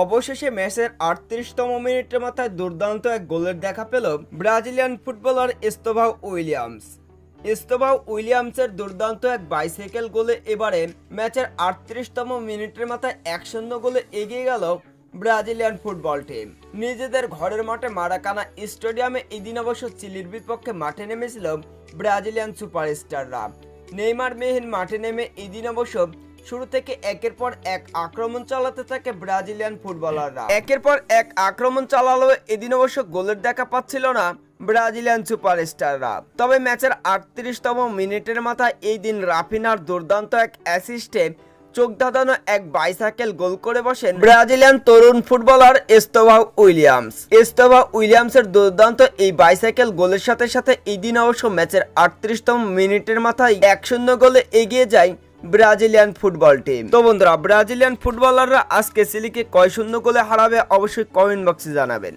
অবশেষে ম্যাচের আটত্রিশতম মিনিটের মাথায় দুর্দান্ত এক গোলের দেখা পেল Brazilian footballer Estevao Williams. Estevao উইলিয়ামসের দুর্দান্ত এক বাইসাইকেল গোলে এবারে ম্যাচের আটত্রিশতম মিনিটের মাথায় এক শূন্য গোলে এগিয়ে গেল ব্রাজিলিয়ান ফুটবল টিম। নিজেদের ঘরের মাঠে মারাকানা স্টেডিয়ামে এদিন অবশ্য চিলির বিপক্ষে মাঠে নেমেছিল ব্রাজিলিয়ান সুপারস্টাররা। নেইমার মেহিন মাঠে নেমে এদিন অবশ্য শুরু থেকে একের পর এক আক্রমণ চালাতে থাকে ব্রাজিলিয়ান ফুটবলাররা। একের পর এক আক্রমণ চালালো এদিন অবশ্য গোলের দেখা পাচ্ছিল না ব্রাজিলিয়ান সুপারস্টাররা। তবে ম্যাচের আটত্রিশতম মিনিটের মাথায় এই দিন রাফিনার দুর্দান্ত এক অ্যাসিস্টে চোখ ধাঁধানো এক বাইসাইকেল গোল করে বসেন ব্রাজিলিয়ান তরুণ ফুটবলার এস্তোভা উইলিয়ামস। এস্তোভা উইলিয়ামসের দুর্দান্ত এই বাইসাইকেল গোলের সাথে সাথে এই দিন অবশ্য ম্যাচের আটত্রিশতম মিনিটের মাথায় এক শূন্য গোলে এগিয়ে যায় ব্রাজিলিয়ান ফুটবল টিম। তো বন্ধুরা, ব্রাজিলিয়ান ফুটবলাররা আজকে সিলিকে কয় শূন্য গোলে হারাবে অবশ্যই কমেন্ট বক্সে জানাবেন।